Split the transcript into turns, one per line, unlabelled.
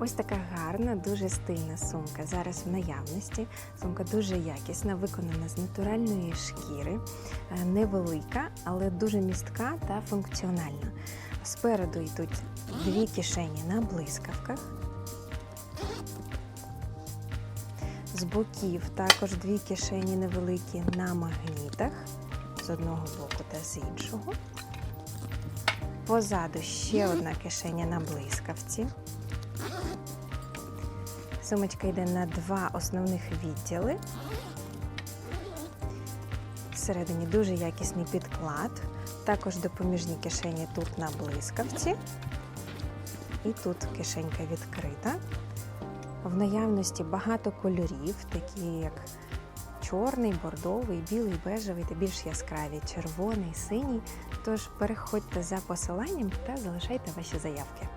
Ось така гарна, дуже стильна сумка. Зараз в наявності. Сумка дуже якісна, виконана з натуральної шкіри, е, невелика, але дуже містка та функціональна. Спереду йдуть дві кишені на блискавках. З боків також дві кишені невеликі на магнітах з одного боку та з іншого. Позаду ще одна кишеня на блискавці. Сумочка йде на два основних відділи. Всередині дуже якісний підклад. Також допоміжні кишені тут на блискавці. І тут кишенька відкрита. В наявності багато кольорів, такі як чорний, бордовий, білий, бежевий та більш яскраві, червоний, синій. Тож переходьте за посиланням та залишайте ваші заявки.